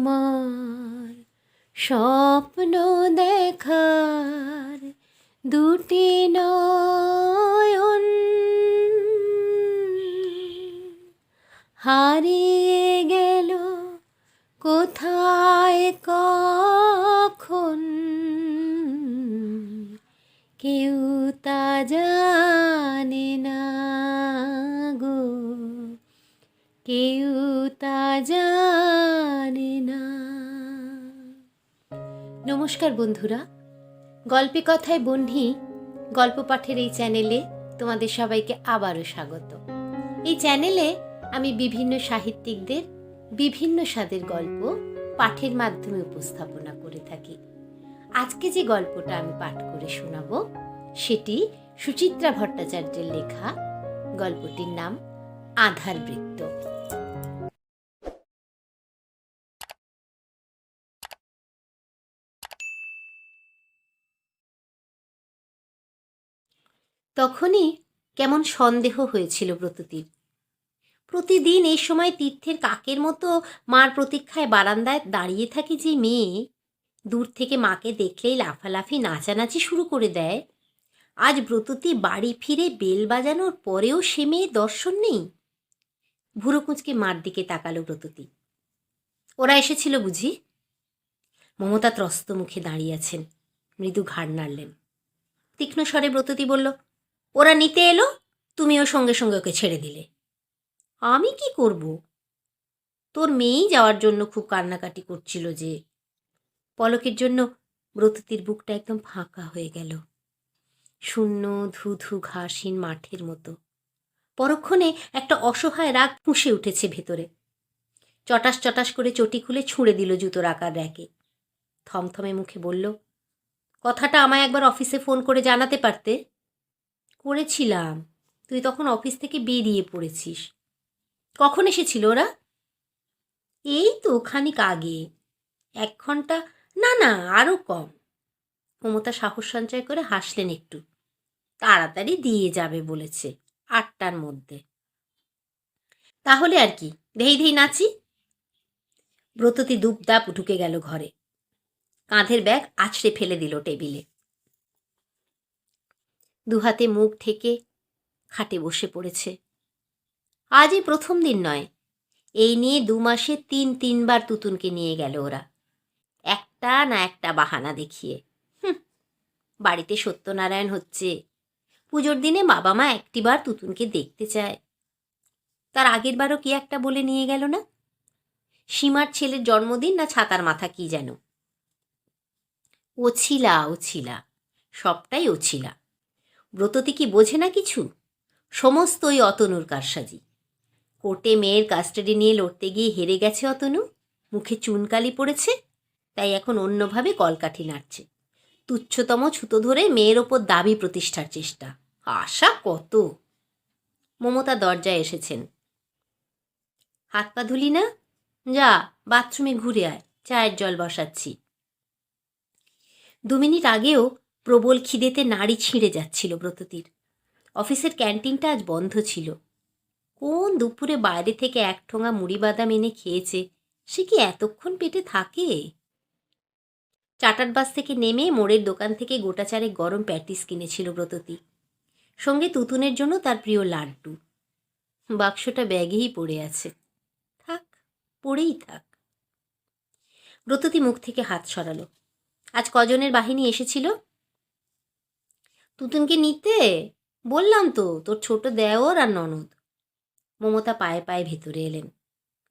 আমার স্বপ্ন দেখার দুটি নয়ন। হারিয়ে গেল কোথায় কখন? কেউ তা জানে না গো। কেউ নমস্কার বন্ধুরা। গল্পে কথায় বন্ধি, গল্প পাঠের এই চ্যানেলে তোমাদের সবাইকে আবারও স্বাগত। এই চ্যানেলে আমি বিভিন্ন সাহিত্যিকদের বিভিন্ন স্বাদের গল্প পাঠের মাধ্যমে উপস্থাপনা করে থাকি। আজকে যে গল্পটা আমি পাঠ করে শোনাব, সেটি সুচিত্রা ভট্টাচার্যের লেখা, গল্পটির নাম আধার বৃত্ত। তখনই কেমন সন্দেহ হয়েছিল ব্রততীর। প্রতিদিন এই সময় তীর্থের কাকের মতো মার প্রতীক্ষায় বারান্দায় দাঁড়িয়ে থাকে যে মেয়ে, দূর থেকে মাকে দেখলেই লাফালাফি, নাচানাচি শুরু করে দেয়। আজ ব্রততী বাড়ি ফিরে বেল বাজানোর পরেও সে মেয়ে দর্শন নেই। ভুরো কুঁচকে মার দিকে তাকালো ব্রততী। ওরা এসেছিল বুঝি? মমতা ত্রস্ত মুখে দাঁড়িয়ে আছেন। মৃদু ঘাড় নাড়লেন। তীক্ষ্ণ স্বরে ব্রততী বলল ওরা নিতে এলো, তুমিও সঙ্গে সঙ্গে ওকে ছেড়ে দিলে। আমি কি করব? তোর মেয়েই যাওয়ার জন্য খুব কান্নাকাটি করছিল যে, পলকের জন্য ব্রততির বুকটা একদম ফাঁকা হয়ে গেল। শূন্য ধু ধু ঘাসহীন মাঠের মতো। পরক্ষণে একটা অসহায় রাগ পুষে উঠেছে ভেতরে। চটাস চটাস করে চটি খুলে ছুঁড়ে দিল জুতোর আকার র্যাকে। থমথমে মুখে বলল, কথাটা আমায় একবার অফিসে ফোন করে জানাতে পারতে? করেছিলাম। তুই তখন অফিস থেকে বেরিয়ে পড়েছিস। কখন এসেছিল ওরা? এই তো খানিক আগে। এক ঘণ্টা, না না আরও কম। মমতা সাহস সঞ্চয় করে হাসলেন একটু। তাড়াতাড়ি দিয়ে যাবে বলেছে আটটার মধ্যে। তাহলে আর কি, ধেই ধেই নাচি। ব্রততি দুপদাপ ঢুকে গেল ঘরে। কাঁধের ব্যাগ আছড়ে ফেলে দিল টেবিলে। দুহাতে মুখ ঠেকে খাটে বসে পড়েছে। আজই প্রথম দিন নয়। এই নিয়ে দু মাসে তিন, তিনবার তুতুনকে নিয়ে গেল ওরা। একটা না একটা বাহানা দেখিয়ে। হুম, বাড়িতে সত্যনারায়ণ হচ্ছে। পুজোর দিনে বাবা মা একটিবার তুতুনকে দেখতে চায়। তার আগের বারও কি একটা বলে নিয়ে গেল না? সীমার ছেলের জন্মদিন না ছাতার মাথা কি যেন? ওছিলা ওছিলা, সবটাই ওছিলা। ব্রততি কি বোঝে না কিছু? সমস্ত ওই অতনুর কারসাজি। কোর্টে মেয়ের কাস্টাডি নিয়ে লড়তে গিয়ে হেরে গেছে অতনু? মুখে চুনকালি পড়েছে? তাই এখন অন্যভাবে কলকাঠি নাড়ছে। তুচ্ছতম ছুতো ধরে মেয়ের ওপর দাবি প্রতিষ্ঠার চেষ্টা। আশা কত? মমতা দরজায় এসেছেন। হাত পা ধুলি না? যা, বাথরুমে ঘুরে আয়। চায়ের জল বসাচ্ছি। দু মিনিট আগেও প্রবল খিদেতে নাড়ি ছিঁড়ে যাচ্ছিল ব্রততীর। অফিসের ক্যান্টিনটা আজ বন্ধ ছিল। কোন দুপুরে বাইরে থেকে এক ঠোঙা মুড়ি বাদাম এনে খেয়েছে, সে কি এতক্ষণ পেটে থাকে? চাটার বাস থেকে নেমে মোড়ের দোকান থেকে গোটা চারে গরম প্যাটিস কিনেছিল ব্রততী। সঙ্গে তুতুনের জন্য তার প্রিয় লাড্ডু। বাক্সটা ব্যাগেই পড়ে আছে। থাক, পড়েই থাক। ব্রততী মুখ থেকে হাত সরালো। আজ কজনের বাহিনী এসেছিল? তুতুনকে নিতে? বললাম তো, তোর ছোট দেওর আর ননদ। মমতা পায়ে পায়ে ভেতরে এলেন।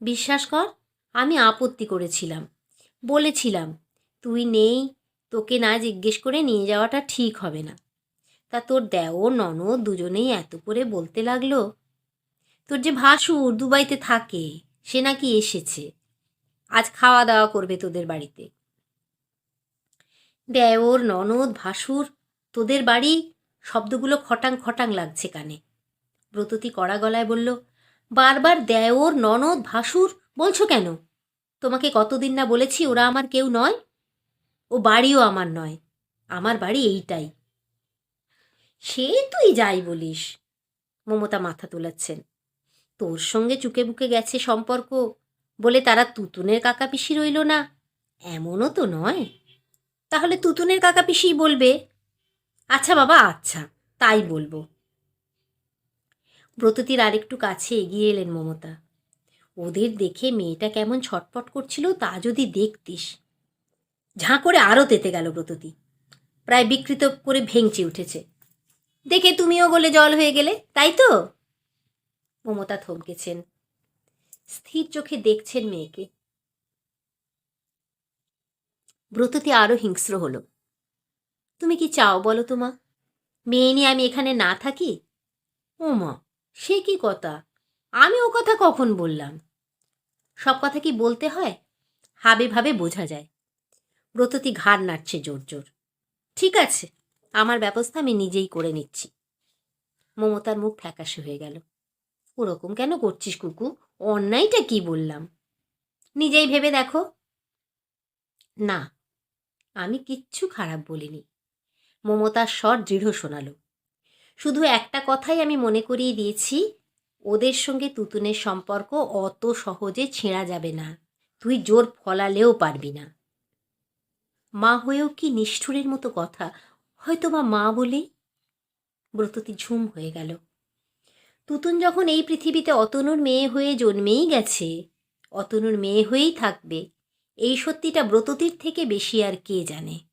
বিশ্বাস কর, আমি আপত্তি করেছিলাম। বলেছিলাম, তুই নেই, তোকে না জিজ্ঞেস করে নিয়ে যাওয়াটা ঠিক হবে না। তা তোর দেওর, ননদ দুজনেই এত করে বলতে লাগল, তোর যে ভাসুর দুবাইতে থাকে, সে নাকি এসেছে। আজ খাওয়া দাওয়া করবে তোদের বাড়িতে। দেওর, ননদ, ভাসুর তোদের বাড়ি? শব্দগুলো খটাং খটাং লাগছে কানে। ব্রততী কড়া গলায় বলল, বারবার দেওর, ননদ, ভাসুর, বলছো কেন? তোমাকে কতদিন না বলেছি ওরা আমার কেউ নয়? ও বাড়িও আমার নয়, আমার বাড়ি এইটাই। সে তুই যাই বলিস, মমতা মাথা তোলাচ্ছেন। তোর সঙ্গে চুকে বুকে গেছে সম্পর্ক, বলে তারা তুতুনের কাকা পিসি রইল না, এমনও তো নয়। তাহলে তুতুনের কাকা পিসিই বলবে আচ্ছা বাবা আচ্ছা তাই বলব। ব্রততির আরেকটু কাছে এগিয়ে এলেন মমতা। ওদের দেখে মেয়েটা কেমন ছটপট করছিল তা যদি দেখতিস। ঝাঁ করে আরও তেতে গেল ব্রততি। প্রায় বিকৃত করে ভেঙচি উঠেছে। দেখে তুমিও গলে জল হয়ে গেলে, তাই তো? মমতা থমকেছেন। স্থির চোখে দেখছেন মেয়েকে। ব্রততি আরও হিংস্র হলো। তুমি কি চাও বলো তো মা? মেয়ে নিয়ে আমি এখানে না থাকি? ও মা, সে কি কথা? আমি ও কথা কখন বললাম? সব কথা কি বলতে হয়? হাবে ভাবে বোঝা যায়। ব্রততি ঘাড় নাড়ছে জোর জোর। ঠিক আছে, আমার ব্যবস্থা আমি নিজেই করে নিচ্ছি। মমতার মুখ ফ্যাকাশে হয়ে গেল। ওরকম কেন করছিস কুকু? অন্যায়টা কি বললাম? নিজেই ভেবে দেখো। না, আমি কিচ্ছু খারাপ বলিনি। মমতার স্বর দৃঢ় শোনালো। শুধু একটা কথাই আমি মনে করিয়ে দিয়েছি, ওদের সঙ্গে তুতুনের সম্পর্ক অত সহজে ছেঁড়া যাবে না। তুই জোর ফলালেও পারবি না। মা হয়েও কি নিষ্ঠুরের মতো কথা? হয়তো বা মা বলেই ব্রততি ঝুম হয়ে গেল। তুতুন যখন এই পৃথিবীতে অতনুর মেয়ে হয়ে জন্মেই গেছে, অতনুর মেয়ে হয়েই থাকবে। এই সত্যিটা ব্রততির থেকে বেশি আর কে জানে?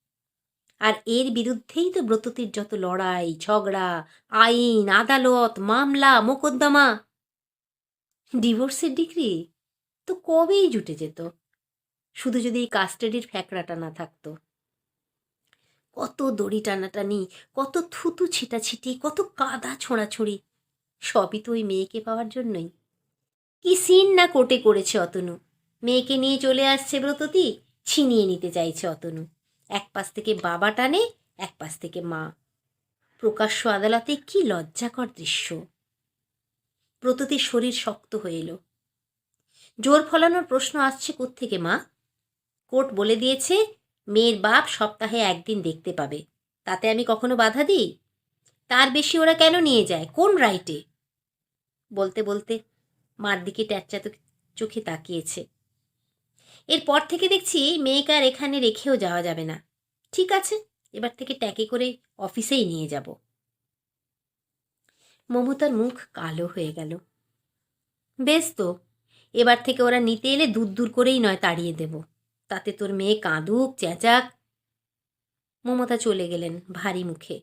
আর এর বিরুদ্ধেই তো ব্রততির যত লড়াই, ঝগড়া, আইন, আদালত, মামলা, মোকদ্দমা। ডিভোর্সের ডিগ্রি তো কবেই জুটে যেত? শুধু যদি এই কাস্টাডির ফ্যাকড়াটা না থাকতো। কত দড়ি টানাটানি, কত থুতু ছিটাছিটি, কত কাদা ছোঁড়াছুড়ি, সবই তো ওই মেয়েকে পাওয়ার জন্যই। কি সিন না কোটে করেছে অতনু? মেয়েকে নিয়ে চলে আসছে ব্রততি, ছিনিয়ে নিতে চাইছে অতনু। এক পাশ থেকে বাবা টানে, এক পাশ থেকে মা। প্রকাশ্য আদালতে কি লজ্জাকর দৃশ্য। ব্রততির শরীর শক্ত হয়ে এলো। জোর ফলানোর প্রশ্ন আসছে কোত্থেকে, মা? কোর্ট বলে দিয়েছে, মেয়ের বাপ সপ্তাহে একদিন দেখতে পাবে। তাতে আমি কখনো বাধা দিই? তার বেশি ওরা কেন নিয়ে যায়? কোন রাইটে? বলতে বলতে মার দিকে ট্যাচ্চা চোখে তাকিয়েছে। এরপর থেকে দেখছি মেয়েকে আর এখানে রেখেও যাওয়া যাবে না। ঠিক আছে, এবার থেকে ট্যাকে করে অফিসেই নিয়ে যাব। মমতার মুখ কালো হয়ে গেল। বেশ তো, এবার থেকে ওরা নিতে এলে দূর দূর করেই নয় তাড়িয়ে দেব। তাতে তোর মেয়ে কাঁদুক, চেঁচাক। মমতা চলে গেলেন ভারী মুখে।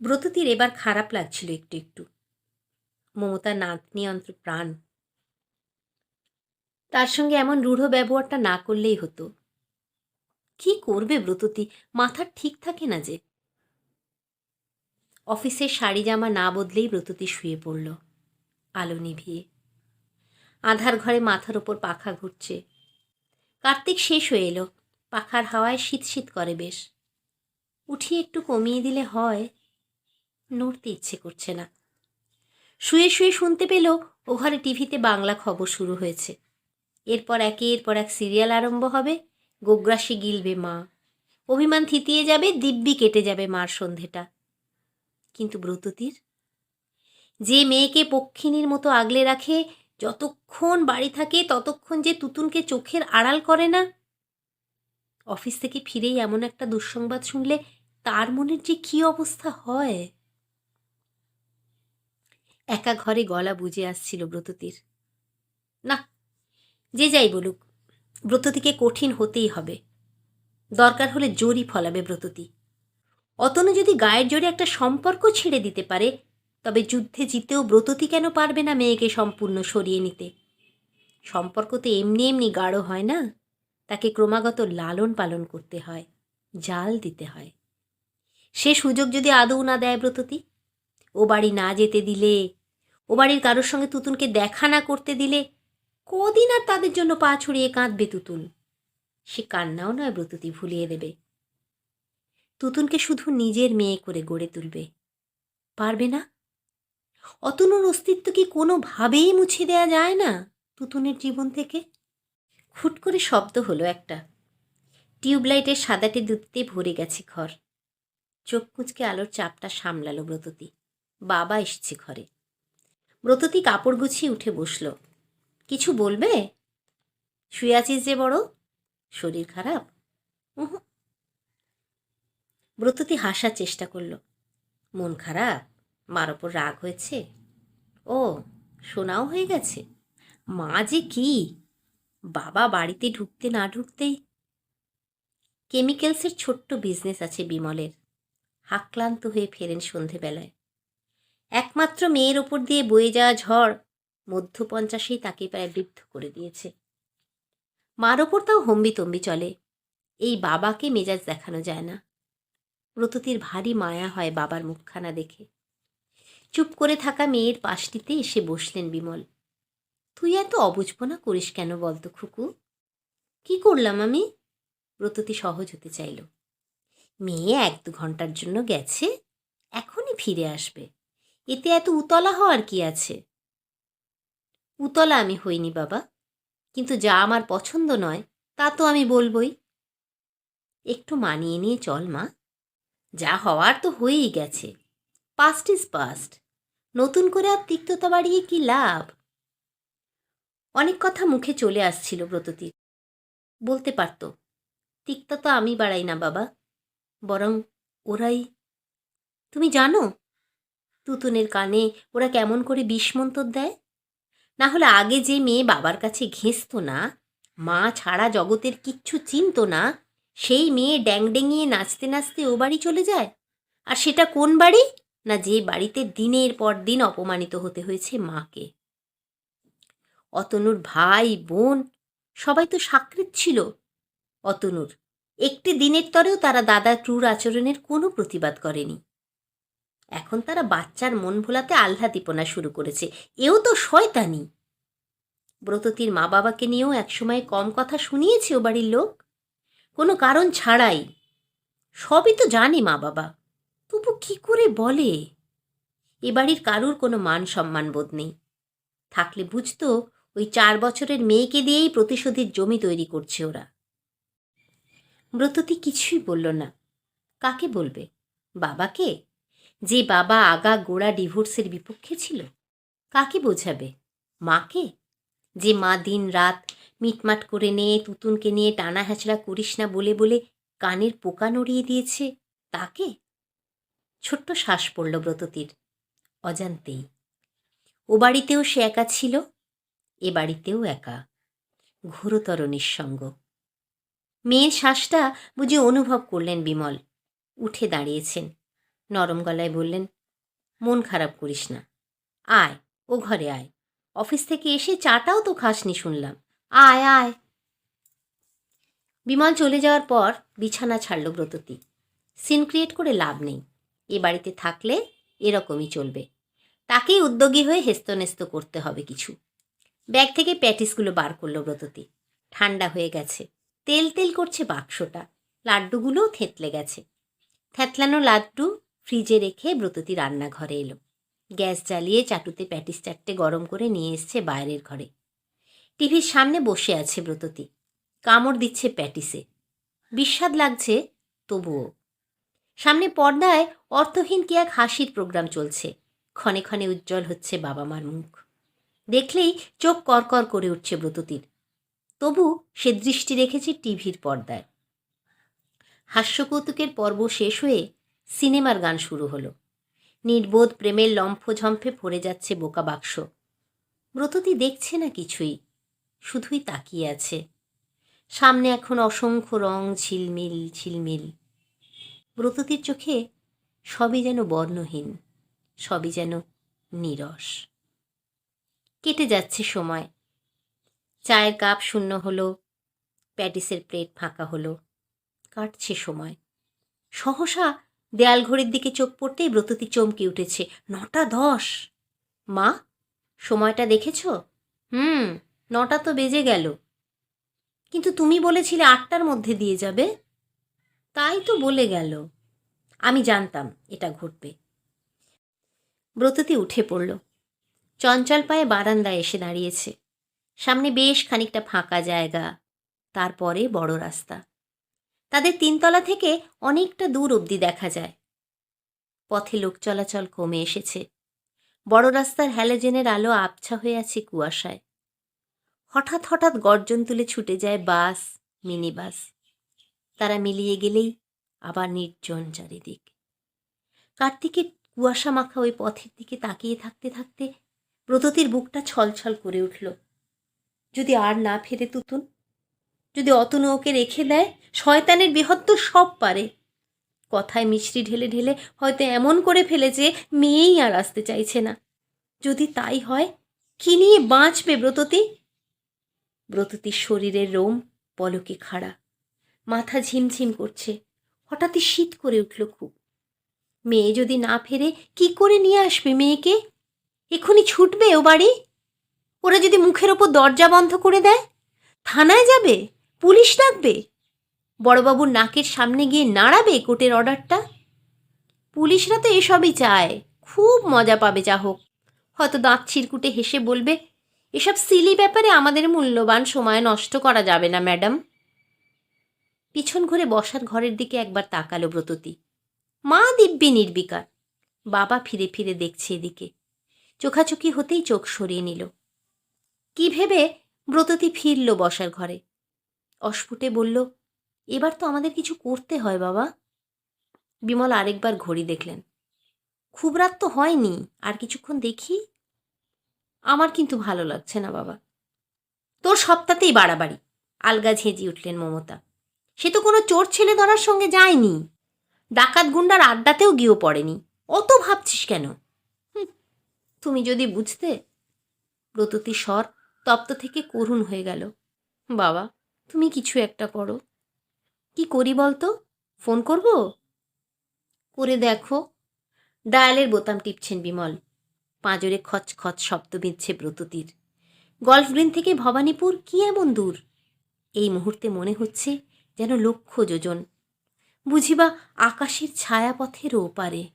ব্রততির এবার খারাপ লাগছিল একটু একটু। মমতা নাতনি অন্তর প্রাণ তার সঙ্গে এমন রূঢ় ব্যবহারটা না করলেই হতো। কি করবে ব্রততী? মাথা ঠিক থাকে না যে। অফিসের শাড়ি জামা না বদলেই ব্রততী শুয়ে পড়ল, আলো নিভিয়ে। আধার ঘরে মাথার ওপর পাখা ঘুরছে। কার্তিক শেষ হয়ে এলো, পাখার হাওয়ায় শীত শীত করে বেশ। উঠিয়ে একটু কমিয়ে দিলে হয়, নড়তে ইচ্ছে করছে না। শুয়ে শুয়ে শুনতে পেল, ও ঘরে টিভিতে বাংলা খবর শুরু হয়েছে। এরপর একের পর এক সিরিয়াল আরম্ভ হবে। গোগ্রাসে গিলবে মা। অভিমান থিতিয়ে যাবে, দিব্যি কেটে যাবে মার সন্ধেটা। কিন্তু ব্রততির, যে মেয়েকে পক্ষিণীর মতো আগলে রাখে, যতক্ষণ বাড়ি থাকে, ততক্ষণ যে তুতুনকে চোখের আড়াল করে না। অফিস থেকে ফিরেই এমন একটা দুঃসংবাদ শুনলে তার মনের যে কী অবস্থা হয়। একা ঘরে গলা বুঝে আসছিল ব্রততির। না যে যাই বলুক, ব্রততিকে কঠিন হতেই হবে। দরকার হলে জোরই ফলাবে ব্রততি। অতনু যদি গায়ের জোরে একটা সম্পর্ক ছেড়ে দিতে পারে, তবে যুদ্ধে জিতেও ব্রততি কেন পারবে না মেয়েকে সম্পূর্ণ সরিয়ে নিতে? সম্পর্ক তো এমনি এমনি গাঢ় হয় না? তাকে ক্রমাগত লালন পালন করতে হয়, জাল দিতে হয়। সে সুযোগ যদি আদৌ না দেয় ব্রততি? ও বাড়ি না যেতে দিলে, ও বাড়ির কারোর সঙ্গে তুতুনকে দেখা না করতে দিলে কদিন আর তাদের জন্য পা ছড়িয়ে কাঁদবে তুতুন সে কান্নাও নয় ব্রততি, ভুলিয়ে দেবে। তুতুনকে শুধু নিজের মেয়ে করে গড়ে তুলবে। পারবে না? অতনুর অস্তিত্ব কি কোনোভাবেই মুছে দেয়া যায় না তুতুনের জীবন থেকে? খুট করে শব্দ হলো একটা। টিউবলাইটের সাদাটি দুধতে ভরে গেছে ঘর। চোখ কুচকে আলোর চাপটা সামলালো ব্রততি। বাবা এসছে ঘরে। ব্রততি কাপড় গুছিয়ে উঠে বসল। কিছু বলবে? শুয়ে আছিস যে বড়? শরীর খারাপ। ব্রততী হাসার চেষ্টা করল। মন খারাপ? মার ওপর রাগ হয়েছে? ও শোনাও হয়ে গেছে? মা যে কি? বাবা বাড়িতে ঢুকতে না ঢুকতেই কেমিক্যালসের ছোট্ট বিজনেস আছে বিমলের। হাক্লান্ত হয়ে ফেরেন সন্ধেবেলায়। একমাত্র মেয়ের ওপর দিয়ে বয়ে যাওয়া ঝড় মধ্য পঞ্চাশেই তাকে প্রায় বৃদ্ধ করে দিয়েছে। মার ওপর তাও হম্বিতম্বি চলে। এই বাবাকে মেজাজ দেখানো যায় না। ব্রততির ভারী মায়া হয় বাবার মুখখানা দেখে। চুপ করে থাকা মেয়ের পাশটিতে এসে বসলেন বিমল। তুই এত অবুঝপনা করিস কেন বলতো খুকু? কি করলাম আমি? ব্রততি সহজ হতে চাইল। মেয়ে এক দু ঘণ্টার জন্য গেছে, এখনই ফিরে আসবে। এতে এত উতলা হওয়ার কি আছে? উতলা আমি হইনি, বাবা। কিন্তু যা আমার পছন্দ নয়, তা তো আমি বলবই। একটু মানিয়ে নিয়ে চল, মা। যা হওয়ার তো হয়েই গেছে। পাস্ট ইজ পাস্ট নতুন করে আর তিক্ততা বাড়িয়ে কি লাভ? অনেক কথা মুখে চলে আসছিল ব্রততীর। বলতে পারত, তিক্ততা আমি বাড়াই না, বাবা। বরং ওরাই, তুমি জানো, তুতুনের কানে ওরা কেমন করে বিষ্মন্তর দেয়? না হলে আগে যে মেয়ে বাবার কাছে ঘেঁষত না, মা ছাড়া জগতের কিচ্ছু চিনত না, সেই মেয়ে ড্যাং ডেঙিয়ে নাচতে নাচতে ও বাড়ি চলে যায়? আর সেটা কোন বাড়ি? না যে বাড়িতে দিনের পর দিন অপমানিত হতে হয়েছে মাকে? অতনুর ভাই, বোন, সবাই তো সাকৃত ছিল। অতনুর, একটি দিনের তরেও তারা দাদা ক্রূর আচরণের কোনো প্রতিবাদ করেনি। এখন তারা বাচ্চার মন ভোলাতে আহ্লাদিপনা শুরু করেছে। এও তো শয়তানি। ব্রততির মা বাবাকে নিয়েও একসময় কম কথা শুনিয়েছে ও বাড়ির লোক? কোনো কারণ ছাড়াই। সবই তো জানে মা বাবা তবু কি করে বলে? এ বাড়ির কারুর কোনো মান সম্মান বোধ নেই। থাকলে বুঝতো, ওই চার বছরের মেয়েকে দিয়েই প্রতিশোধের জমি তৈরি করছে ওরা। ব্রততি কিছুই বলল না। কাকে বলবে? বাবাকে? যে বাবা আগা গোড়া ডিভোর্সের বিপক্ষে ছিল? কাকে বোঝাবে? মাকে? যে মা দিন রাত মিটমাট করে নিয়ে তুতুনকে নিয়ে টানা হ্যাচড়া করিস না বলে বলে কানের পোকা নড়িয়ে দিয়েছে তাকে? ছোট্ট শ্বাস পড়ল ব্রততীর, অজান্তেই। ও বাড়িতেও সে একা ছিল? এ বাড়িতেও একা। ঘোরতর নিঃসঙ্গ। মেয়ের শ্বাসটা বুঝে অনুভব করলেন বিমল। উঠে দাঁড়িয়েছেন। নরম গলায় বললেন, মন খারাপ করিস না। আয়, ও ঘরে আয়। অফিস থেকে এসে চাটাও তো খাসনি শুনলাম। আয় আয়। বিমল চলে যাওয়ার পর বিছানা ছাড়ল ব্রততী। সিন ক্রিয়েট করে লাভ নেই। এ বাড়িতে থাকলে এরকমই চলবে। তাকেই উদ্যোগী হয়ে হেস্তনেস্ত করতে হবে কিছু। ব্যাগ থেকে প্যাটিসগুলো বার করল ব্রততী। ঠান্ডা হয়ে গেছে। তেল তেল করছে বাক্সটা। লাড্ডুগুলোও থেতলে গেছে। থ্যাতলানো লাড্ডু ফ্রিজে রেখে ব্রততী রান্নাঘরে এলো। গ্যাস জ্বালিয়ে চাটুতে প্যাটিস চারটে গরম করে নিয়ে এসছে বাইরের ঘরে। টিভির সামনে বসে আছে ব্রততী। কামড় দিচ্ছে প্যাটিসে। বিস্বাদ লাগছে, তবুও। সামনে পর্দায় অর্থহীন কি এক হাসির প্রোগ্রাম চলছে। ক্ষণে ক্ষণে উজ্জ্বল হচ্ছে বাবা মার মুখ। দেখলেই চোখ করকর করে উঠছে ব্রততির। তবু সে দৃষ্টি রেখেছে টিভির পর্দায়। হাস্যকৌতুকের পর্ব শেষ হয়ে সিনেমার গান শুরু হলো। নির্বোধ প্রেমের লম্ফঝম্ফে ভরে যাচ্ছে বোকা বাক্স। ব্রততি দেখছে না কিছুই, শুধুই তাকিয়ে আছে। সামনে এখন অসংখ্য রং ঝিলমিল ঝিলমিল। ব্রততির চোখে সবই যেন বর্ণহীন, সবই যেন নিরস। কেটে যাচ্ছে সময়। চায়ের কাপ শূন্য হলো, প্যাটিসের প্লেট ফাঁকা হলো। কাটছে সময়। সহসা দেয়াল ঘড়ির দিকে চোখ পড়তেই ব্রততী চমকে উঠেছে। নটা দশ। মা, সময়টা দেখেছ? হুম, নটা তো বেজে গেল। কিন্তু তুমি বলেছিলে আটটার মধ্যে দিয়ে যাবে। তাই তো বলে গেল। আমি জানতাম এটা ঘটবে। ব্রততী উঠে পড়ল। চঞ্চল পায়ে বারান্দায় এসে দাঁড়িয়েছে। সামনে বেশ খানিকটা ফাঁকা জায়গা। তারপরে বড় রাস্তা। তাদের তিনতলা থেকে অনেকটা দূর অবধি দেখা যায়। পথে লোক চলাচল কমে এসেছে। বড় রাস্তার হ্যালোজেনের আলো আবছা হয়ে আছে কুয়াশায়। হঠাৎ হঠাৎ গর্জন তুলে ছুটে যায় বাস মিনি বাস তারা মিলিয়ে গেলেই আবার নির্জন চারিদিক। কার্তিকের কুয়াশা মাখা ওই পথের দিকে তাকিয়ে থাকতে থাকতে ব্রততির বুকটা ছলছল করে উঠল। যদি আর না ফেরে তুতুন যদি অতনু ওকে রেখে দেয়, শয়তানের বৃহত্ত সব পারে। কথায় মিষ্টি ঢেলে ঢেলে হয়তো এমন করে ফেলেছে, মেয়েই আর আসতে চাইছে না। যদি তাই হয়, কি নিয়ে বাঁচবে ব্রততী? ব্রততীর শরীরের রোম পলকে খাড়া। মাথা ঝিমঝিম করছে। হঠাৎই শীত করে উঠল খুব। মেয়ে যদি না ফেরে, কি করে নিয়ে আসবে মেয়েকে? এক্ষুনি ছুটবে ও বাড়ি? ওরা যদি মুখের ওপর দরজা বন্ধ করে দেয়, থানায় যাবে? পুলিশ ডাকবে? বড়বাবুর নাকের সামনে গিয়ে নাড়াবে কোর্টের অর্ডারটা? পুলিশরা তো এসবই চায়। খুব মজা পাবে, যা হোক। হয়তো দাঁত ছিরকুটে হেসে বলবে, এসব সিলি ব্যাপারে আমাদের মূল্যবান সময় নষ্ট করা যাবে না, ম্যাডাম। পিছন ঘুরে বসার ঘরের দিকে একবার তাকালো ব্রততি। মা দিব্যি নির্বিকার। বাবা ফিরে ফিরে দেখছে এদিকে। চোখাচোখি হতেই চোখ সরিয়ে নিল। কি ভেবে ব্রততি ফিরল বসার ঘরে। অস্ফুটে বলল, এবার তো আমাদের কিছু করতে হয়, বাবা। বিমল আরেকবার ঘড়ি দেখলেন। খুব রাত তো হয়নি, আর কিছুক্ষণ দেখি? আমার কিন্তু ভালো লাগছে না, বাবা। তোর সপ্তাহতেই বাড়াবাড়ি। আলগা ঝেঁজি উঠলেন মমতা। সে তো কোনো চোর ছেলে ধরার সঙ্গে যায়নি। ডাকাত গুন্ডার আড্ডাতেও গিয়েও পড়েনি। অত ভাবছিস কেন? তুমি যদি বুঝতে। ব্রততী স্বর তপ্ত থেকে করুণ হয়ে গেল। বাবা তুমি কিছু একটা করো। কি করি বলতো? ফোন করব? করে দেখো। ডায়ালের বোতাম টিপছেন বিমল। পাঁজরে খচ খচ শব্দ বিঁধছে ব্রততীর গল্ফ গ্রিন থেকে ভবানীপুর কি এমন দূর? এই মুহূর্তে মনে হচ্ছে যেন লক্ষ যোজন। বুঝিবা, আকাশের ছায়াপথের ওপারে।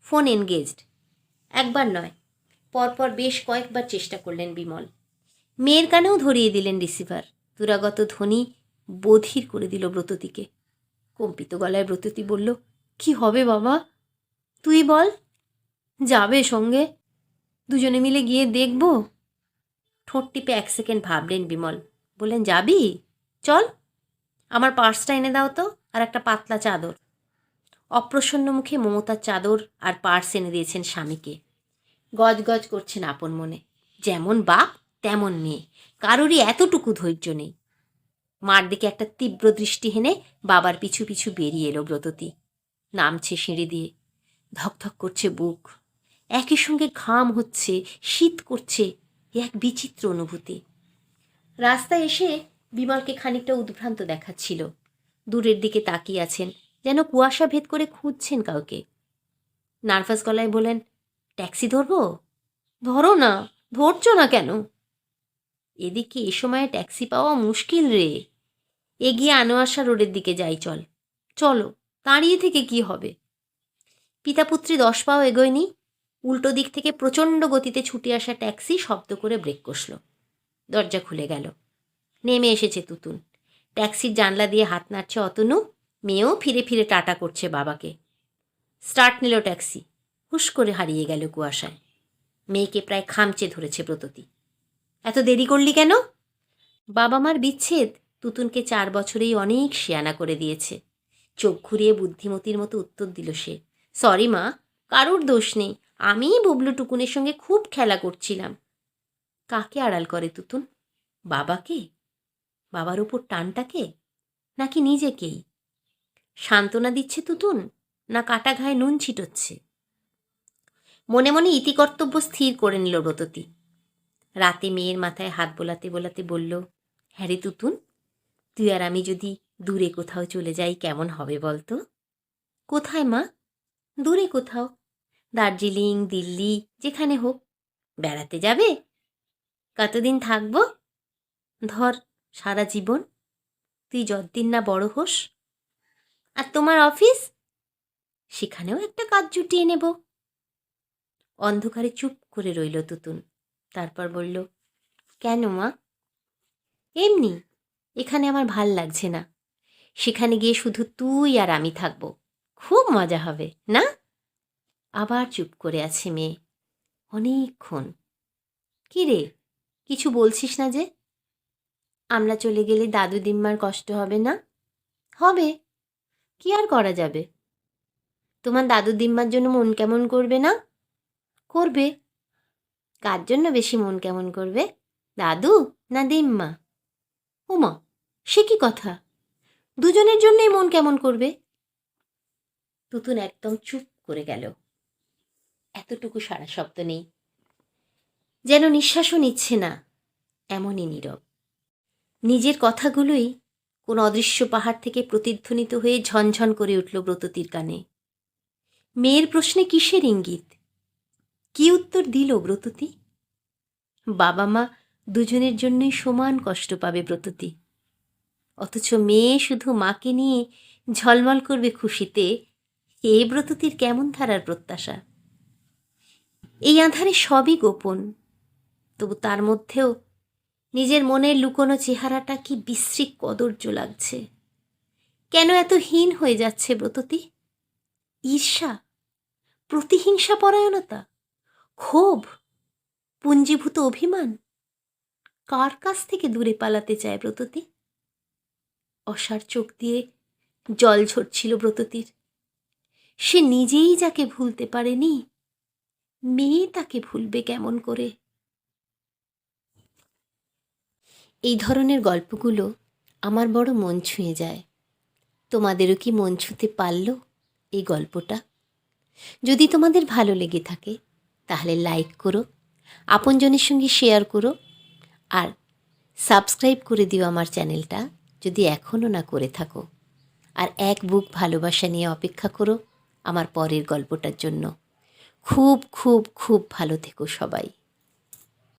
Phone engaged. একবার নয়, পরপর বেশ কয়েকবার চেষ্টা করলেন বিমল। মেয়ের কানেও ধরিয়ে দিলেন রিসিভার। দুরাগত ধ্বনি বধির করে দিল ব্রততিকে। কম্পিত গলায় ব্রততি বলল, কি হবে বাবা? তুই বল, যাবে সঙ্গে? দুজনে মিলে গিয়ে দেখব? ঠোঁট টিপে এক সেকেন্ড ভাবলেন বিমল, বললেন, যাবি? চল, আমার পার্সটা এনে দাও তো, আর একটা পাতলা চাদর। অপ্রসন্ন মুখে মমতার চাদর আর পার্স এনে দিয়েছেন স্বামীকে। গজ গজ করছেন আপন মনে, যেমন বাপ, তেমন মেয়ে। কারোরই এতটুকু ধৈর্য নেই। মার দিকে একটা তীব্র দৃষ্টি হেনে বাবার পিছু পিছু বেরিয়ে এলো ব্রততী। নামছে সিঁড়ি দিয়ে। ধকধক করছে বুক। একই সঙ্গে ঘাম হচ্ছে, শীত করছে, এক বিচিত্র অনুভূতি। রাস্তায় এসে বিমলকে খানিকটা উদ্ভ্রান্ত দেখাচ্ছিল। দূরের দিকে তাকিয়ে আছেন, যেন কুয়াশা ভেদ করে খুঁজছেন কাউকে। নার্ভাস গলায় বলেন, ট্যাক্সি ধরবো? ধরো না, ধরছো না কেন? এদিকে এ সময়ে ট্যাক্সি পাওয়া মুশকিল রে। এগিয়ে আনোয়াশা রোডের দিকে যাই চল। চলো, দাঁড়িয়ে থেকে কি হবে? পিতাপুত্রী দশ পাও এগোয়নি। উল্টো দিক থেকে প্রচণ্ড গতিতে ছুটে আসা ট্যাক্সি শব্দ করে ব্রেক কষল। দরজা খুলে গেল। নেমে এসেছে তুতুন। ট্যাক্সির জানলা দিয়ে হাত নাড়ছে অতনু। মেয়েও ফিরে ফিরে টাটা করছে বাবাকে। স্টার্ট নিল ট্যাক্সি। হুশ করে হারিয়ে গেল কুয়াশায়। মেয়েকে প্রায় খামচে ধরেছে ব্রততী এত দেরি করলি কেন? বাবা মার বিচ্ছেদ তুতুনকে চার বছরেই অনেক শিয়ানা করে দিয়েছে। চোখ ঘুরিয়ে বুদ্ধিমতির মতো উত্তর দিল সে। সরি মা, কারুর দোষ নেই। আমিই বুবলু টুকুনের সঙ্গে খুব খেলা করছিলাম। কাকে আড়াল করে তুতুন? বাবাকে? বাবার উপর টানটাকে? নাকি নিজেকেই? সান্ত্বনা দিচ্ছে তুতুন, না কাটা ঘায়ে নুন ছিটোচ্ছে? মনে মনে ইতিকর্তব্য স্থির করে নিল ব্রততী। রাতে মেয়ের মাথায় হাত বোলাতে বোলাতে বলল হ্যাঁ রে তুতুন, তুই আর আমি যদি দূরে কোথাও চলে যাই কেমন হবে বলতো? কোথায় মা? দূরে কোথাও, দার্জিলিং, দিল্লি, যেখানে হোক। বেড়াতে যাবে? কতদিন থাকব? ধর, সারা জীবন। তুই যতদিন না বড় হোস। আর তোমার অফিস? সেখানেও একটা কাজ জুটিয়ে নেব। অন্ধকারে চুপ করে রইল তুতুন। তারপর বলল, কেন মা? এমনি, এখানে আমার ভালো লাগছে না। সেখানে গিয়ে শুধু তুই আর আমি থাকব। খুব মজা হবে, না? আবার চুপ করে আছে মেয়ে। অনেকক্ষণ। কি রে, কিছু বলছিস না যে? আমরা চলে গেলে দাদু দিম্মার কষ্ট হবে না? হবে। কি আর করা যাবে? তোমার দাদু দিম্মার জন্য মন কেমন করবে না? করবে। কার জন্য বেশি মন কেমন করবে? দাদু না দিম্মা? ওমা সে কি কথা? দুজনের জন্যই মন কেমন করবে? তুতুন একদম চুপ করে গেল। এতটুকু সারা শব্দ নেই। যেন নিঃশ্বাসও নিচ্ছে না, এমনই নীরব। নিজের কথাগুলোই কোন অদৃশ্য পাহাড় থেকে প্রতিধ্বনিত হয়ে ঝনঝন করে উঠল ব্রততির কানে। মেয়ের প্রশ্নে কিসের ইঙ্গিত? কি উত্তর দিল ব্রততী? বাবা মা দুজনের জন্যই সমান কষ্ট পাবে ব্রততী। অথচ মেয়ে শুধু মাকে নিয়ে ঝলমল করবে খুশিতে, এ ব্রততির কেমন ধারার প্রত্যাশা? এই আধারে সবই গোপন, তবু তার মধ্যেও নিজের মনের লুকোনো চেহারাটা কি বিশ্রী কদর্য লাগছে। কেন এত হীন হয়ে যাচ্ছে ব্রততী? ঈর্ষা প্রতিহিংসা পরায়ণতা ক্ষোভ, পুঞ্জীভূত অভিমান। কার কাছ থেকে দূরে পালাতে চায় ব্রততী? অসার চোখ দিয়ে জল ঝরছিল ব্রততীর। সে নিজেই যাকে ভুলতে পারেনি, মেয়ে তাকে ভুলবে কেমন করে? এই ধরনের গল্পগুলো আমার বড় মন ছুঁয়ে যায়। তোমাদেরও কি মন ছুঁতে পারল এই গল্পটা? যদি তোমাদের ভালো লেগে থাকে তাহলে লাইক করো, আপনজনের সঙ্গে শেয়ার করো আর সাবস্ক্রাইব করে দিও আমার চ্যানেলটা যদি এখনও না করে থাকো। আর এক বুক ভালোবাসা নিয়ে অপেক্ষা করো আমার পরের গল্পটার জন্য। খুব খুব খুব ভালো থেকো সবাই।